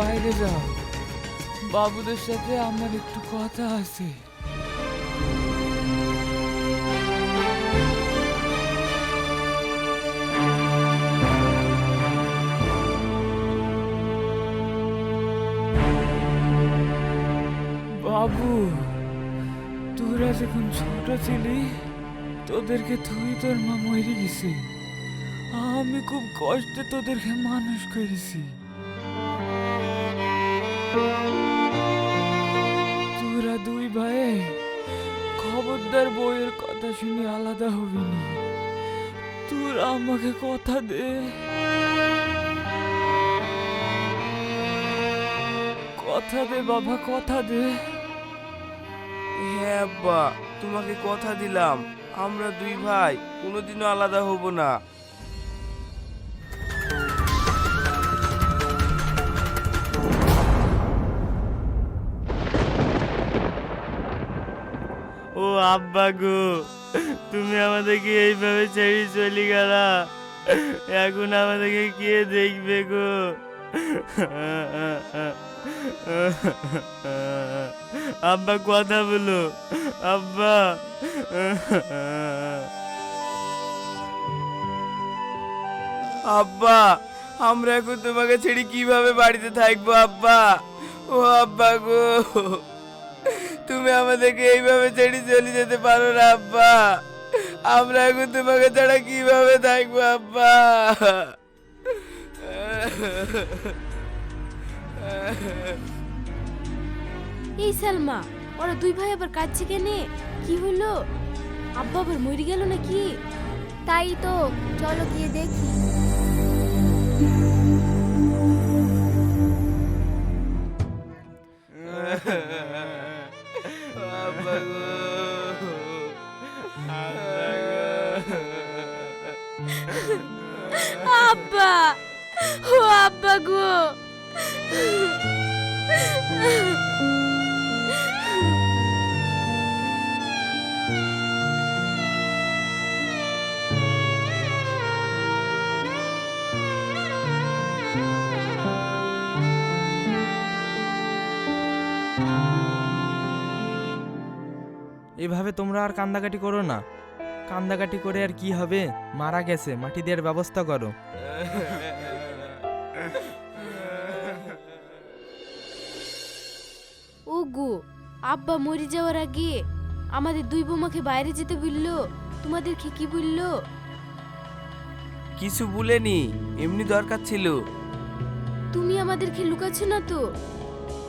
বাইরে যাও। বাবুদের সাথে আমার একটু কথা আছে। বাবু, তোরা যখন ছোট ছিলি, তোদেরকে তুই তোর মা মরে গেছে। আমি খুব কষ্টে তোদেরকে মানুষ করেছি। তোরা দুই ভাই খবরদার বইয়ের কথা শুনে আলাদা হবি না। তোরা আমাকে কথা দে। কথা দে বাবা, কথা দে। হ্যাঁ আব্বা, তোমাকে কথা দিলাম। আমরা দুই ভাই কোনোদিনও আলাদা হব না। ও আব্বা গো, তুমি আমাদেরকে এইভাবে ছেড়ে চলে গেলা। এখন আমাদেরকে কে দেখবে গো? আব্বা কথা বলো, আব্বা। আব্বা, আমরা এখন তোমাকে ছেড়ে কীভাবে বাড়িতে থাকব, আব্বা? ও আব্বা গো। তুমি আমাদেরকে এইভাবে ছেড়ে চলে যেতে পারো না আব্বা। আমরা এখন তোমাকে ছাড়া কীভাবে থাকব আব্বা? এই সালমা ওরা দুই ভাই আবার কাঁদছে কেনে? কি হলো? আব্বা আবার মরে গেল নাকি? তাই তো চলো গিয়ে দেখি। আব্বা গো এভাবে তোমরা আর কান্দাকাটি করো না। কান্দাকাটি করে আর কি হবে? মারা গেছে মাটি দেওয়ার ব্যবস্থা করো। গো। আব্বা মরে যাওয়ার আগে আমাদের দুই বোমাকে বাইরে যেতে বলল। তোমাদেরকে কি বলল? কিছু বলেনি এমনি দরকার ছিল। তুমি আমাদেরকে লুকাচ্ছ না তো?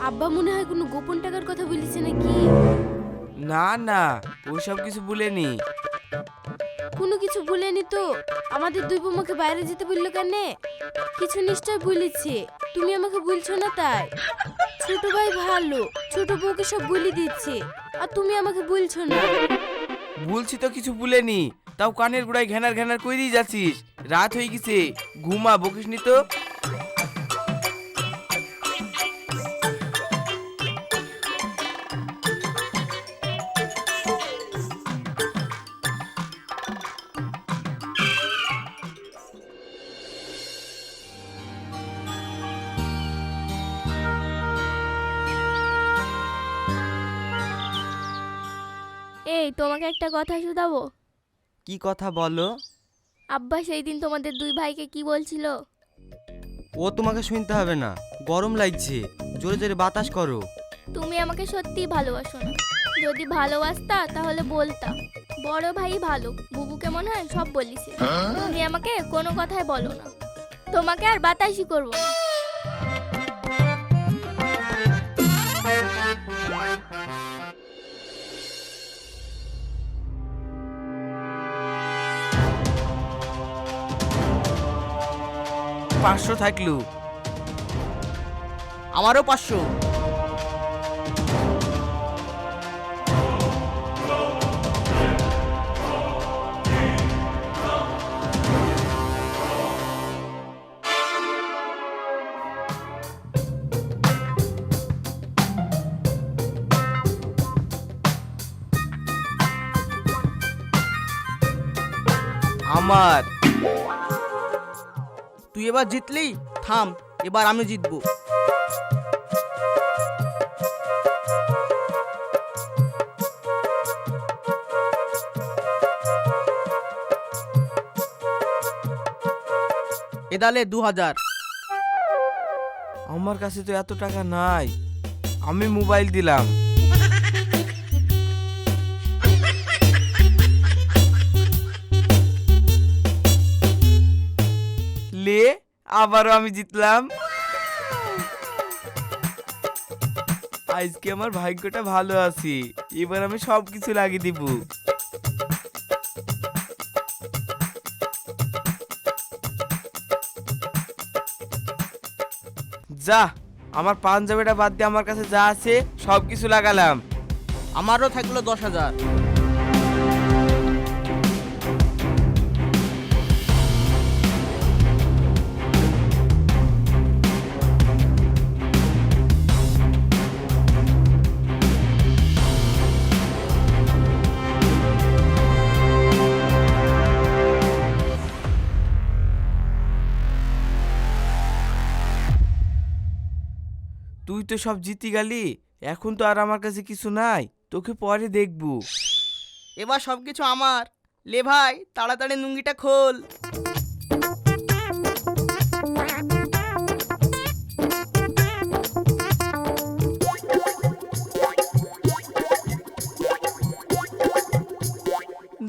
আব্বা মনে হয় কোনো গোপন টাকার কথা বলেছে নাকি? না না ওইসব কিছু বলেনি। কোনো কিছু ভুলেনি তো? আমাদের দুই বোমাকে বাইরে যেতে বলল কেন? কিছু নিশ্চয় বলেছে। তুমি আমাকে বলছো না তাই। ছোট ভাই ভালো, ছোট বউকে সব বলে দিচ্ছে। আর তুমি আমাকে বলছো না। বলছি তো কিছু ভুলেনি। তাও কানের গোড়ায় ঘ্যানার ঘ্যানার দিয়ে যাচ্ছিস। রাত হয়ে গেছে। ঘুমা বকিসনি তো? তোমাকে একটা কথা শুধাবো? কি কথা বলো? আব্বা সেই দিন তোমাদের দুই ভাইকে কি বলছিল? ও তোমাকে শুনতে হবে না গরম লাগছে জোরে জোরে বাতাস করো। তুমি আমাকে সত্যিই ভালোবাসো না। যদি ভালোবাসতা তাহলে বলতা বড় ভাই ভালো বুবুকে মনে হয় সব বলিস তুমি আমাকে কোনো কথাই বলো না। তোমাকে আর বাতাসই করব না। পাঁচশো থাকলু। আমারও পাঁচশো। আমার তুই এবার জিতলি, থাম, এবার আমি জিতবো। এদালে দু হাজার আমার কাছে তো এত টাকা নাই, আমি মোবাইল দিলাম। লে আবারও আমি জিতলাম। আজকে আমার ভাগ্যটা ভালো আছে। এবার আমি সব কিছু লাগিয়ে দিব। যা, আমার পাঞ্জাবিটা বাদ দিয়ে আমার কাছে যা আছে সব কিছু লাগালাম। আমারও থাকল দশ হাজার। তুই তো সব জিতি গেলি এখন তো আর আমার কাছে কিছু নাই তোকে পরে দেখব। এবার সব কিছু আমার। লে ভাই তাড়াতাড়ি নুঙ্গিটা খোল।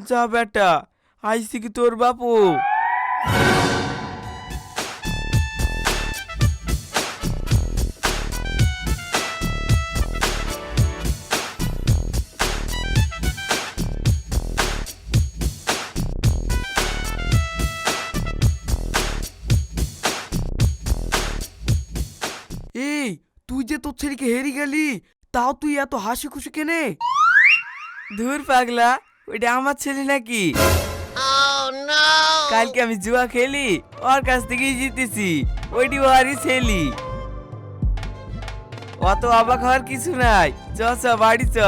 যা বেটা আইসি কি তোর বাপু? ছেলেকে হেরি গেলি তাও তুই এত হাসি খুশি কেনে? ধুর পাগলা ওইটা আমার ছেলে নাকি? কালকে আমি জুয়া খেলি ওর কাছ থেকেই জিতেছি ওইটি ওরই ছেলি। অত অবাক হওয়ার কিছু নাই চ চ বাড়ি চ।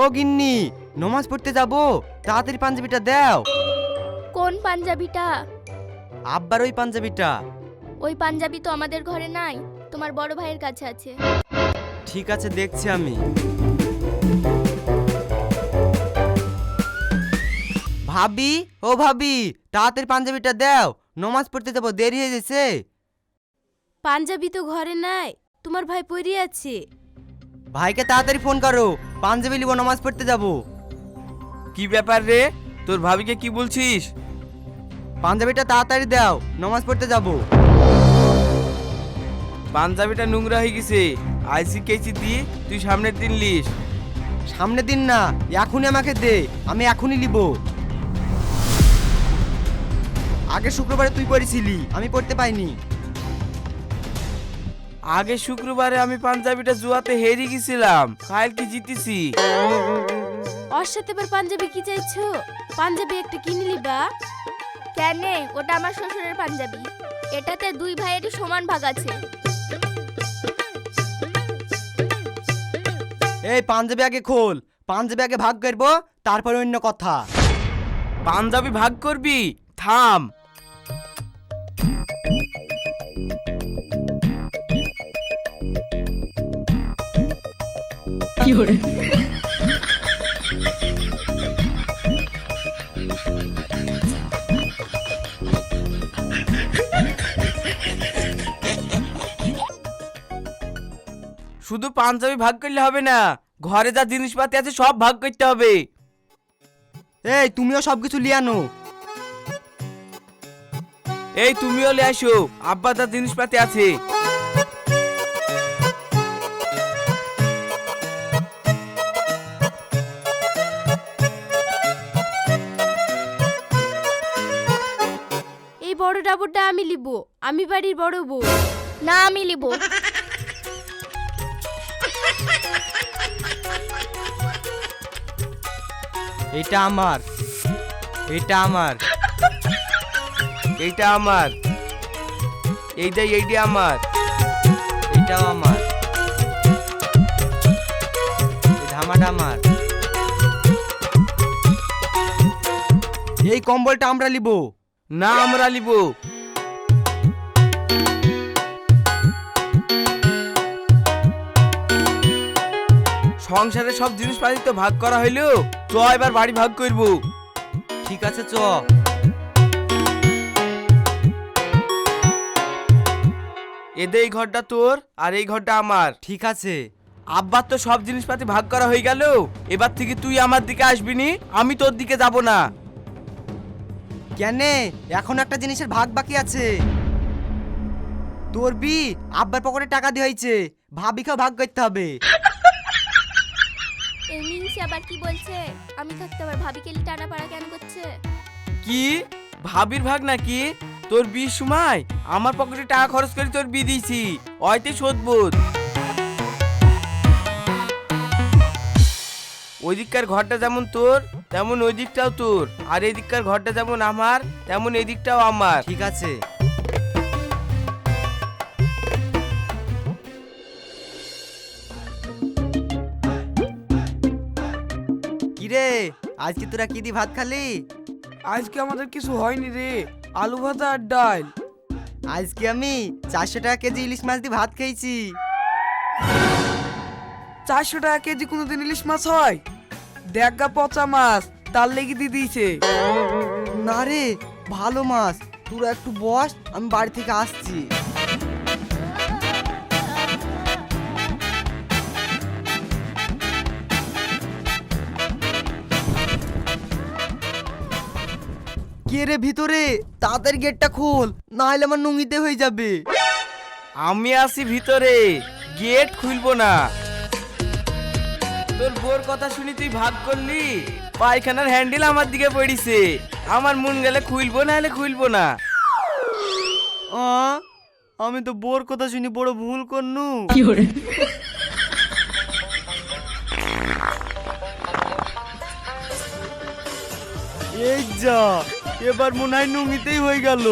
ও গিন্নি নমাজ পড়তে যাব। তাড়াতাড়ি পাঞ্জাবিটা দাও। কোন পাঞ্জাবিটা? আব্বার ওই পাঞ্জাবিটা। ওই পাঞ্জাবি তো আমাদের ঘরে নাই তোমার বড় ভাইয়ের কাছে আছে। ঠিক আছে দেখছি আমি। ভাবি ও ভাবি তাড়াতাড়ি পাঞ্জাবিটা দাও। নমাজ পড়তে যাব দেরি হয়ে গেছে। পাঞ্জাবি তো ঘরে নাই তোমার ভাই পড়ে আছে। ভাইকে তাড়াতাড়ি ফোন করো। পাঞ্জাবি লিব নামাজ পড়তে যাব। কি ব্যাপার রে? তোর ভাবিকে কি বলছিস? পাঞ্জাবিটা তাড়াতাড়ি দাও নামাজ পড়তে যাব। পাঞ্জাবিটা নোংরা হয়ে গেছে। আইসি কেচি দিয়ে তুই সামনের দিন লিস। সামনে দিন না এখনই আমাকে দে আমি এখনই লিব আগে শুক্রবারে তুই পড়েছিলি আমি পড়তে পাইনি। আগে শুক্রবারে আমি পাঞ্জাবিটা জুয়াতে হেরে গেছিলাম। কাল কি জিতেছি? ওর সাথে এবার পাঞ্জাবি কি চাইছো? পাঞ্জাবি একটা কিনে লিবা কেন? ওটা আমার শ্বশুরের পাঞ্জাবি। এটাতে দুই ভাইয়েরই সমান ভাগ আছে। এই পাঞ্জাবি আগে খোল। পাঞ্জাবি আগে ভাগ করব তারপরে অন্য কথা। পাঞ্জাবি ভাগ করবি? থাম। শুধু পাঞ্জাবি ভাগ করলে হবে না ঘরে যা জিনিসপাতি আছে সব ভাগ করতে হবে। এই তুমিও সব কিছু লিয়ানো এই তুমিও লে আসো আব্বা যা জিনিসপাতি আছে। ডাবরটা আমি লিব আমি বাড়ির বড় বউ। না আমি লিব। এটা আমার এটা আমার এইটা আমার এইটা এইটা আমার এটাও আমার। ধামাটা আমার। এই কম্বলটা আমরা লিব না আমরা লিব। সংসারে সব জিনিসপাতি তো ভাগ করা হইল। চ, এবার বাড়ি ভাগ করব। ঠিক আছে, চ। এদের এই ঘরটা তোর, আর এই ঘরটা আমার। ঠিক আছে। আব্বার তো সব জিনিসপাতি ভাগ করা হয়ে গেল। এবার থেকে তুই আমার দিকে আসবি নি, আমি তোর দিকে যাব না। কেন, এখন একটা জিনিসের ভাগ বাকি আছে। তোর বি, আব্বার পকেটে টাকা দিয়ে হয়েছে। ভাবিকেও ভাগ করতে হবে। এই মিংসি আবার কি বলছে? আমি থাকতে আবার ভাবি কেলি টানা পাড়া কেন করছে? কি? ভাবির ভাগ নাকি? তোর বিয়ের সময় আমার পকেটে টাকা খরচ করে তোর বিয়ে দিয়েছি। অয়তে শোধবোধ ওই দিককার ঘরটা যেমন তোর তেমন ওই দিকটাও তোর। আর এদিককার ঘরটা যেমন আমার তেমন এদিকটাও আমার। ঠিক আছে। আজকে তোরা কি দি ভাত খালি? আজকে আমাদের কিছু হয়নি রে। আলু ভাজা আর ডাল। আজকে আমি চারশো টাকা কেজি ইলিশ মাছ দিয়ে ভাত খেয়েছি। চারশো টাকা কেজি কোনোদিন ইলিশ মাছ হয়? দেখা পচা মাছ তার লেগে দিয়ে দিয়েছে। না রে ভালো মাছ। তোরা একটু বস আমি বাড়ি থেকে আসছি। কে রে ভিতরে? তাদের গেটটা খোল না হলে আমার নুঙ্গিতে হয়ে যাবে। আমি আছি ভিতরে গেট খুলবো না। তোর বোর কথা শুনি তুই ভাগ করলি? পায়খানার হ্যান্ডেল আমার দিকে পড়িছে। আমার মন গেলে খুলবো না হলে খুলবো না। আ, আমি তো বোর কথা শুনি বড় ভুল করনু। এই যা এবার মনে হয় নুঙ্গিতেই হয়ে গেল।